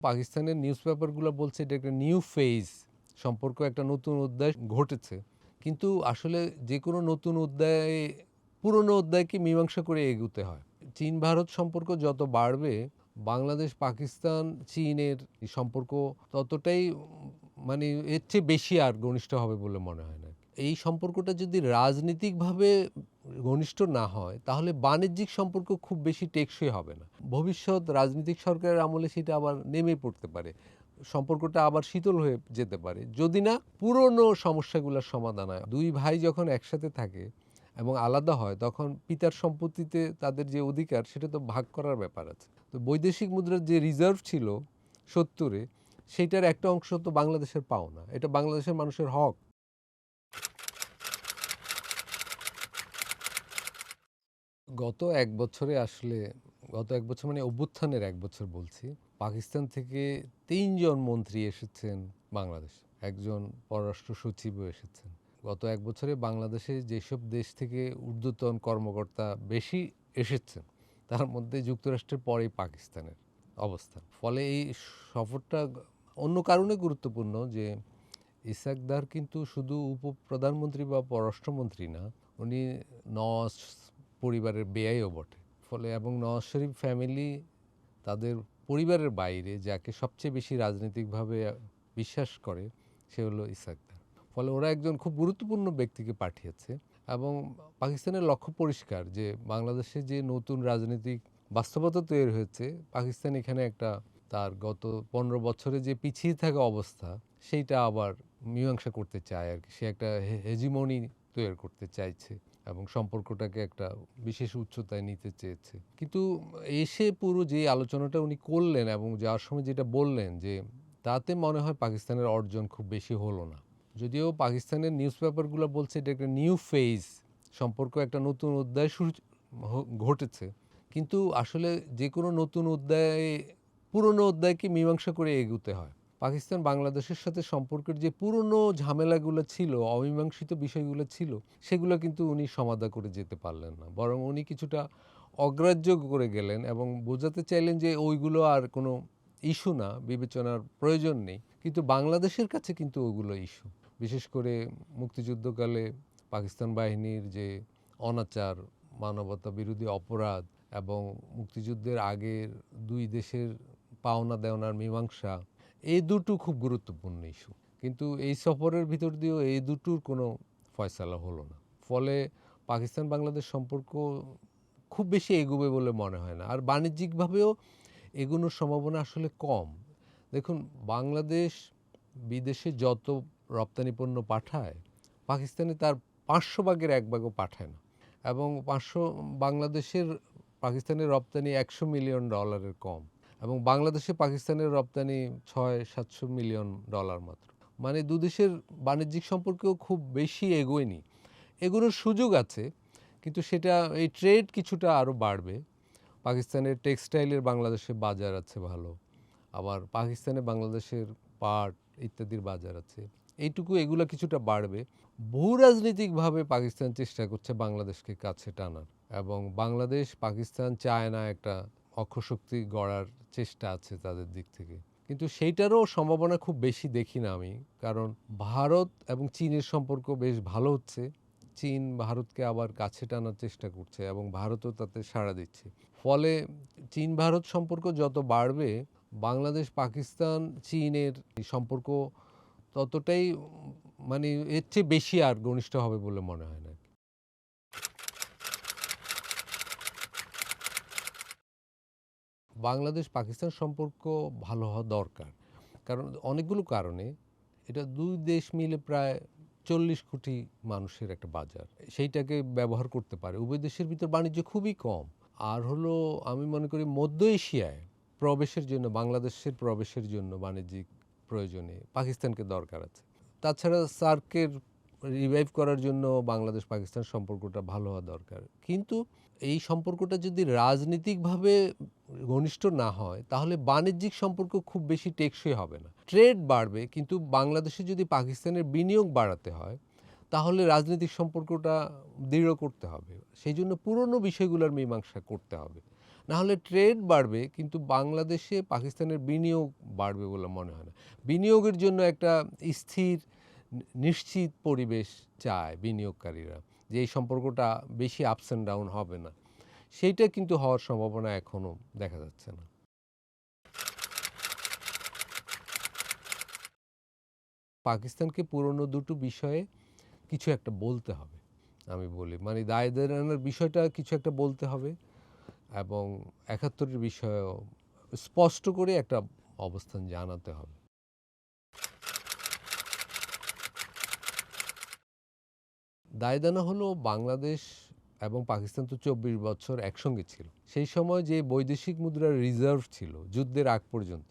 পাকিস্তানের নিউজ পেপারগুলো বলছে এটা একটা নিউ ফেজ সম্পর্ক একটা নতুন অধ্যায় ঘটেছে। কিন্তু আসলে যে কোনো নতুন অধ্যায়ে, পুরনো অধ্যায়কে মীমাংসা করে এগুতে হয়। চীন ভারত সম্পর্ক যত বাড়বে, বাংলাদেশ, পাকিস্তান, চীনের সম্পর্ক ততটাই মানে এর চেয়ে বেশি আর ঘনিষ্ঠ হবে বলে মনে হয় না। এই সম্পর্কটা যদি রাজনৈতিকভাবে ঘনিষ্ঠ না হয়, তাহলে বাণিজ্যিক সম্পর্ক খুব বেশি টেকসই হবে না। ভবিষ্যৎ রাজনৈতিক সরকারের আমলে সেটা আবার নেমে পড়তে পারে। সম্পর্কটা আবার শীতল হয়ে যেতে পারে। যদি না, পুরনো সমস্যাগুলোর সমাধান হয়। দুই ভাই যখন একসাথে থাকে এবং আলাদা হয়, তখন পিতার সম্পত্তিতে তাদের যে অধিকার, সেটা তো ভাগ করার ব্যাপার আছে। তো বৈদেশিক মুদ্রার যে রিজার্ভ ছিল সত্তরে সেইটার একটা অংশ তো বাংলাদেশের পাওনা। এটা বাংলাদেশের মানুষের হক। গত এক বছরে আসলে, গত এক বছর মানে অভ্যুত্থানের এক বছর বলছি, পাকিস্তান থেকে তিনজন মন্ত্রী এসেছেন বাংলাদেশ। একজন পররাষ্ট্র সচিবও এসেছেন। গত এক বছরে বাংলাদেশে যেসব দেশ থেকে ঊর্ধ্বতন কর্মকর্তা বেশি এসেছেন, তার মধ্যে যুক্তরাষ্ট্রের পরেই পাকিস্তানের অবস্থান। ফলে এই সফরটা অন্য কারণে গুরুত্বপূর্ণ যে ইসাকদার কিন্তু শুধু উপপ্রধানমন্ত্রী বা পররাষ্ট্রমন্ত্রী না, উনি নওয়াজ পরিবারের বেয়াইও বটে। ফলে এবং নওয়াজ শরীফ ফ্যামিলি তাদের পরিবারের বাইরে, যাকে সবচেয়ে বেশি রাজনৈতিকভাবে বিশ্বাস করে, সে হলো ইসাকদার ফলে ওরা একজন খুব গুরুত্বপূর্ণ ব্যক্তিকে পাঠিয়েছে এবং পাকিস্তানের লক্ষ্য পরিষ্কার যে বাংলাদেশে যে নতুন রাজনৈতিক বাস্তবতা তৈরি হয়েছে, পাকিস্তান এখানে একটা তার গত পনেরো বছরে যে পিছিয়ে থাকা অবস্থা, সেইটা আবার মীমাংসা করতে চায় আর কি। সে একটা হেজিমনি তৈরি করতে চাইছে। এবং সম্পর্কটাকে একটা বিশেষ উচ্চতায় নিতে চেয়েছে। কিন্তু এসে পুরো যে আলোচনাটা উনি করলেন এবং যাওয়ার সময় যেটা বললেন যে, তাতে মনে হয় পাকিস্তানের অর্জন খুব বেশি হলো না। যদিও পাকিস্তানের নিউজ পেপারগুলো বলছে এটা একটা নিউ ফেজ, সম্পর্ক একটা নতুন অধ্যায় শুরু ঘটেছে। কিন্তু আসলে যে কোনো নতুন অধ্যায়ে, পুরনো অধ্যায়কে মীমাংসা করে এগুতে হয়। পাকিস্তান বাংলাদেশের সাথে সম্পর্কের যে পুরনো ঝামেলাগুলো ছিল, অমীমাংসিত বিষয়গুলো ছিল, সেগুলো কিন্তু উনি সমাধা করে যেতে পারলেন না। বরং উনি কিছুটা অগ্রাহ্য করে গেলেন এবং বোঝাতে চাইলেন যে ওইগুলো আর কোনো ইস্যু না, বিবেচনার প্রয়োজন নেই। কিন্তু বাংলাদেশের কাছে কিন্তু ওগুলো ইস্যু। বিশেষ করে মুক্তিযুদ্ধকালে পাকিস্তান বাহিনীর যে অনাচার, মানবতা বিরোধী অপরাধ এবং মুক্তিযুদ্ধের আগের দুই দেশের পাওনা দেওনার মীমাংসা এই দুটো খুব গুরুত্বপূর্ণ ইস্যু কিন্তু এই সফরের ভিতর দিয়েও এই দুটোর কোনো ফয়সালা হলো না। ফলে পাকিস্তান বাংলাদেশ সম্পর্ক খুব বেশি এগোবে বলে মনে হয় না। আর বাণিজ্যিকভাবেও এগোনোর সম্ভাবনা আসলে কম। দেখুন, বাংলাদেশ বিদেশে যত রপ্তানি পণ্য পাঠায়, পাকিস্তানে তার পাঁচশো ভাগের এক ভাগও পাঠায় না। এবং পাঁচশো, বাংলাদেশের, পাকিস্তানের রপ্তানি একশো মিলিয়ন ডলারের কম। এবং বাংলাদেশে পাকিস্তানের রপ্তানি ছয় সাতশো মিলিয়ন ডলার মাত্র। মানে দুদেশের বাণিজ্যিক সম্পর্কেও খুব বেশি এগোয়নি। এগুলোর সুযোগ আছে, কিন্তু সেটা, এই ট্রেড কিছুটা আরও বাড়বে। পাকিস্তানের টেক্সটাইলের বাংলাদেশে বাজার আছে ভালো, আবার পাকিস্তানে বাংলাদেশের পাট ইত্যাদির বাজার আছে। এইটুকু, এগুলো কিছুটা বাড়বে। ভূ রাজনৈতিকভাবে পাকিস্তান চেষ্টা করছে বাংলাদেশকে কাছে টানার এবং বাংলাদেশ, পাকিস্তান চায় না একটা অক্ষশক্তি গড়ার চেষ্টা আছে তাদের দিক থেকে। কিন্তু সেইটারও সম্ভাবনা খুব বেশি দেখি না আমি। কারণ ভারত এবং চীনের সম্পর্ক বেশ ভালো হচ্ছে। চীন ভারতকে আবার কাছে টানার চেষ্টা করছে এবং ভারতও তাতে সাড়া দিচ্ছে। ফলে চীন ভারত সম্পর্ক যত বাড়বে, বাংলাদেশ, পাকিস্তান, চীনের সম্পর্ক ততটাই মানে এর চেয়ে বেশি আর ঘনিষ্ঠ হবে বলে মনে হয় না। বাংলাদেশ পাকিস্তান সম্পর্ক ভালো হওয়া দরকার। কারণ অনেকগুলো কারণে এটা দুই দেশ মিলে প্রায় চল্লিশ কোটি মানুষের একটা বাজার। সেইটাকে ব্যবহার করতে পারে। উভয় দেশের ভিতর বাণিজ্য খুবই কম। আর হলো আমি মনে করি মধ্য এশিয়ায় প্রবেশের জন্য, বাংলাদেশের প্রবেশের জন্য বাণিজ্যিক প্রয়োজনে পাকিস্তানকে দরকার আছে। তাছাড়া সার্কের রিভাইভ করার জন্য বাংলাদেশ পাকিস্তান সম্পর্কটা ভালো হওয়া দরকার। কিন্তু এই সম্পর্কটা যদি রাজনীতিকভাবে ঘনিষ্ঠ না হয়, তাহলে বাণিজ্যিক সম্পর্ক খুব বেশি টেকসই হবে না। ট্রেড বাড়বে, কিন্তু বাংলাদেশে যদি পাকিস্তানের বিনিয়োগ বাড়াতে হয়, তাহলে রাজনৈতিক সম্পর্কটা দৃঢ় করতে হবে। সেই জন্য পুরনো বিষয়গুলোর মীমাংসা করতে হবে। না হলে ট্রেড বাড়বে, কিন্তু বাংলাদেশে পাকিস্তানের বিনিয়োগ বাড়বে বলে মনে হয় না। বিনিয়োগের জন্য একটা স্থির নিশ্চিত পরিবেশ চায় বিনিয়োগকারীরা যে এই সম্পর্কটা বেশি আপস অ্যান্ড ডাউন হবে না। সেইটা কিন্তু হওয়ার সম্ভাবনা এখনও দেখা যাচ্ছে না। পাকিস্তানকে পুরনো দুটো বিষয়ে কিছু একটা বলতে হবে, আমি বলি। মানে দায় দেনার বিষয়টা কিছু একটা বলতে হবে এবং একাত্তরের বিষয়েও স্পষ্ট করে একটা অবস্থান জানাতে হবে। দায়দানা হলো বাংলাদেশ এবং পাকিস্তান তো চব্বিশ বছর একসঙ্গে ছিল। সেই সময় যে বৈদেশিক মুদ্রার রিজার্ভ ছিল যুদ্ধের আগ পর্যন্ত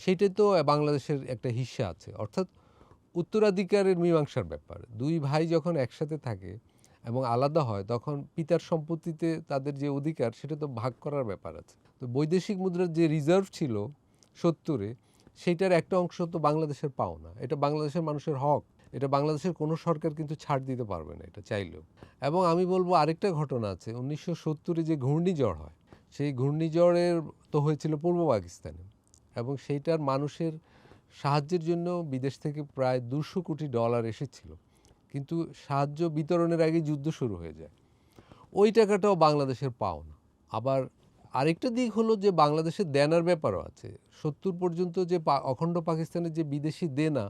সেইটা তো বাংলাদেশের একটা হিস্সা আছে। অর্থাৎ উত্তরাধিকারের মীমাংসার ব্যাপার। দুই ভাই যখন একসাথে থাকে এবং আলাদা হয়, তখন পিতার সম্পত্তিতে তাদের যে অধিকার, সেটা তো ভাগ করার ব্যাপার আছে। তো বৈদেশিক মুদ্রার যে রিজার্ভ ছিল সত্তরে সেইটার একটা অংশ তো বাংলাদেশের পাওনা। এটা বাংলাদেশের মানুষের হক। এটা বাংলাদেশের কোনো সরকার কিন্তু ছাড় দিতে পারবে না এটা চাইলেও। এবং আমি বলব আরেকটা ঘটনা আছে, উনিশশো সত্তরে যে ঘূর্ণিঝড় হয়, সেই ঘূর্ণিঝড়ের তো হয়েছিল পূর্ব পাকিস্তানে এবং সেইটার মানুষের সাহায্যের জন্য বিদেশ থেকে প্রায় দুশো কোটি ডলার এসেছিল। কিন্তু সাহায্য বিতরণের আগে যুদ্ধ শুরু হয়ে যায়। ওই টাকাটাও বাংলাদেশের পাও না। আবার আরেকটা দিক হলো যে বাংলাদেশের দেনার ব্যাপারও আছে। সত্তর পর্যন্ত যে অখণ্ড পাকিস্তানের যে বিদেশি দেনা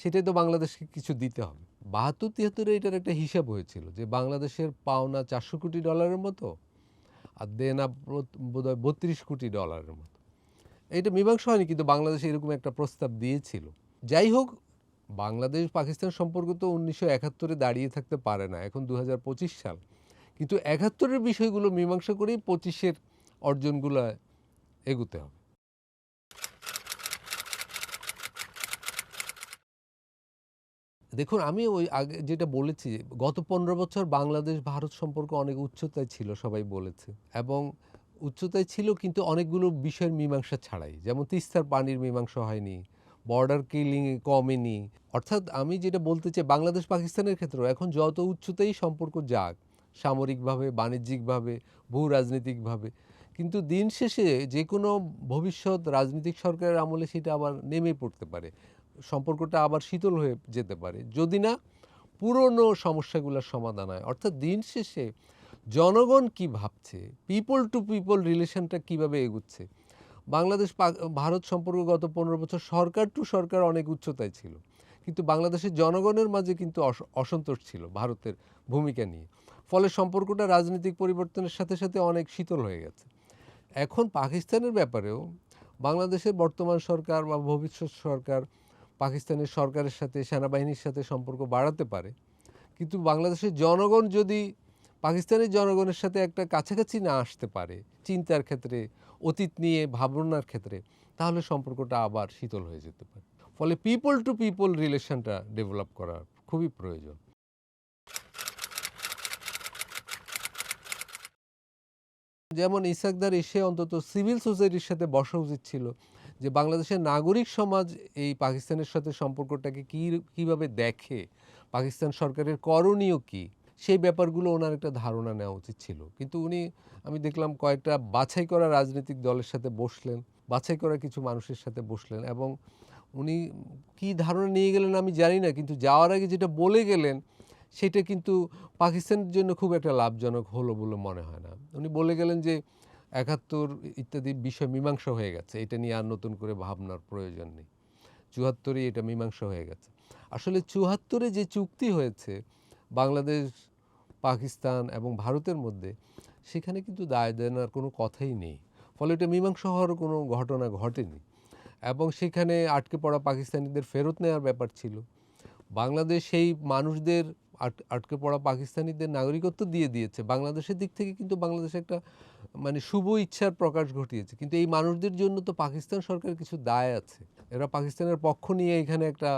সেটাই তো বাংলাদেশকে কিছু দিতে হবে। বাহাত্তর, তিয়াত্তরে এটার একটা হিসাব হয়েছিল যে বাংলাদেশের পাওনা চারশো কোটি ডলারের মতো আর দেনা বোধ হয় বত্রিশ কোটি ডলারের মতো। এটা মীমাংসা হয়নি, কিন্তু বাংলাদেশ এরকম একটা প্রস্তাব দিয়েছিল। যাই হোক, বাংলাদেশ পাকিস্তান সম্পর্ক তো উনিশশো একাত্তরে দাঁড়িয়ে থাকতে পারে না, এখন দু হাজার পঁচিশ সাল। কিন্তু একাত্তরের বিষয়গুলো মীমাংসা করেই পঁচিশের অর্জনগুলো এগুতে হবে। দেখুন, আমি ওই আগে যেটা বলেছি গত পনেরো বছর বাংলাদেশ, ভারত সম্পর্ক অনেক উচ্চতায় ছিল, সবাই বলেছে। এবং উচ্চতায় ছিল কিন্তু অনেকগুলো বিষয়ের মীমাংসা ছাড়াই। যেমন তিস্তার পানির মীমাংসা হয়নি বর্ডার কিলিং কমেনি। অর্থাৎ আমি যেটা বলতে চাই, বাংলাদেশ, পাকিস্তানের ক্ষেত্রেও এখন যত উচ্চতাই সম্পর্ক যাক, সামরিকভাবে, বাণিজ্যিকভাবে ভূ রাজনৈতিকভাবে কিন্তু দিন শেষে যে কোনো ভবিষ্যৎ রাজনৈতিক সরকারের আমলে সেটা আবার নেমে পড়তে পারে। সম্পর্কটা আবার শীতল হয়ে যেতে পারে। যদি না, পুরনো সমস্যাগুলোর সমাধান হয়। অর্থাৎ দিন শেষে জনগণ কি ভাবছে? পিপল টু পিপল রিলেশনটা কীভাবে এগুচ্ছে? বাংলাদেশ ভারত সম্পর্ক গত পনেরো বছর সরকার টু সরকার অনেক উচ্চতায় ছিল। কিন্তু বাংলাদেশের জনগণের মাঝে কিন্তু অসন্তোষ ছিল ভারতের ভূমিকা নিয়ে। ফলে সম্পর্কটা রাজনৈতিক পরিবর্তনের সাথে সাথে অনেক শীতল হয়ে গেছে। এখন পাকিস্তানের ব্যাপারেও বাংলাদেশের বর্তমান সরকার বা ভবিষ্যৎ সরকার পাকিস্তানের সরকারের সাথে, সেনাবাহিনীর সাথে সম্পর্ক বাড়াতে পারে। কিন্তু বাংলাদেশের জনগণ যদি পাকিস্তানের জনগণের সাথে একটা কাছাকাছি না আসতে পারে, চিন্তার ক্ষেত্রে, অতীত নিয়ে ভাবনার ক্ষেত্রে, তাহলে সম্পর্কটা আবার শীতল হয়ে যেতে পারে। ফলে পিপল টু পিপল রিলেশনটা ডেভেলপ করার খুবই প্রয়োজন। যেমন ইসাকদার এসে অন্তত সিভিল সোসাইটির সাথে বসা উচিত ছিল যে বাংলাদেশের নাগরিক সমাজ এই পাকিস্তানের সাথে সম্পর্কটাকে কী কীভাবে দেখে, পাকিস্তান সরকারের করণীয় কী, সেই ব্যাপারগুলো ওনার একটা ধারণা নেওয়া উচিত ছিল। কিন্তু উনি, আমি দেখলাম কয়েকটা বাছাই করা রাজনৈতিক দলের সাথে বসলেন, বাছাই করা কিছু মানুষের সাথে বসলেন এবং উনি কী ধারণা নিয়ে গেলেন আমি জানি না, কিন্তু যাওয়ার আগে যেটা বলে গেলেন সেটা কিন্তু পাকিস্তানের জন্য খুব একটা লাভজনক হলো বলে মনে হয় না। উনি বলে গেলেন যে, একাত্তর ইত্যাদি বিষয় মীমাংসা হয়ে গেছে, এটা নিয়ে আর নতুন করে ভাবনার প্রয়োজন নেই। চুয়াত্তরে এটা মীমাংসা হয়ে গেছে। আসলে চুয়াত্তরে যে চুক্তি হয়েছে, বাংলাদেশ, পাকিস্তান এবং ভারতের মধ্যে, সেখানে কিন্তু দায় দেনার কোনো কথাই নেই। ফলে এটা মীমাংসা হওয়ার কোনো ঘটনা ঘটেনি। এবং সেখানে আটকে পড়া পাকিস্তানিদের ফেরত নেওয়ার ব্যাপার ছিল। বাংলাদেশ সেই মানুষদের আটকে পড়া পাকিস্তানিদের নাগরিকত্ব দিয়ে দিয়েছে। বাংলাদেশের দিক থেকে কিন্তু বাংলাদেশ একটা মানে শুভ ইচ্ছার প্রকাশ ঘটিয়েছে। কিন্তু এই মানুষদের জন্য তো পাকিস্তান সরকার কিছু দায় আছে। এরা পাকিস্তানের পক্ষ নিয়ে এখানে একটা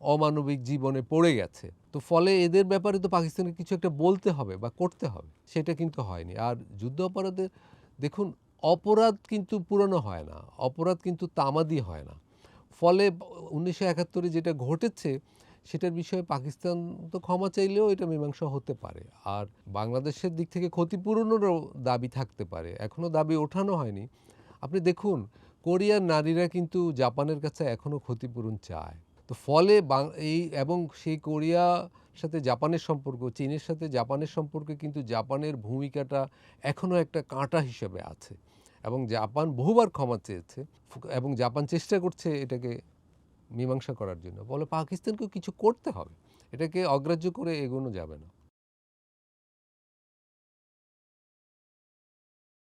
অমানবিক জীবনে পড়ে গেছে। তো ফলে এদের ব্যাপারে তো পাকিস্তানকে কিছু একটা বলতে হবে বা করতে হবে। সেটা কিন্তু হয়নি। আর যুদ্ধ অপরাধের দেখুন, অপরাধ কিন্তু পুরনো হয় না। অপরাধ কিন্তু তামাদি হয় না। ফলে উনিশশো একাত্তরে যেটা ঘটেছে সেটার বিষয়ে পাকিস্তান তো ক্ষমা চাইলেও এটা মীমাংসা হতে পারে। আর বাংলাদেশের দিক থেকে ক্ষতিপূরণেরও দাবি থাকতে পারে। এখনও দাবি ওঠানো হয়নি। আপনি দেখুন, কোরিয়ার নারীরা কিন্তু জাপানের কাছে এখনও ক্ষতিপূরণ চায়। তো ফলে এই এবং সেই কোরিয়া সাথে জাপানের সম্পর্ক, চীনের সাথে জাপানের সম্পর্কে কিন্তু জাপানের ভূমিকাটা এখনও একটা কাঁটা হিসেবে আছে। এবং জাপান বহুবার ক্ষমা চেয়েছে এবং জাপান চেষ্টা করছে এটাকে মীমাংসা করার জন্য। বলে পাকিস্তানকে কিছু করতে হবে। এটাকে অগ্রাহ্য করে এগোনো যাবে না।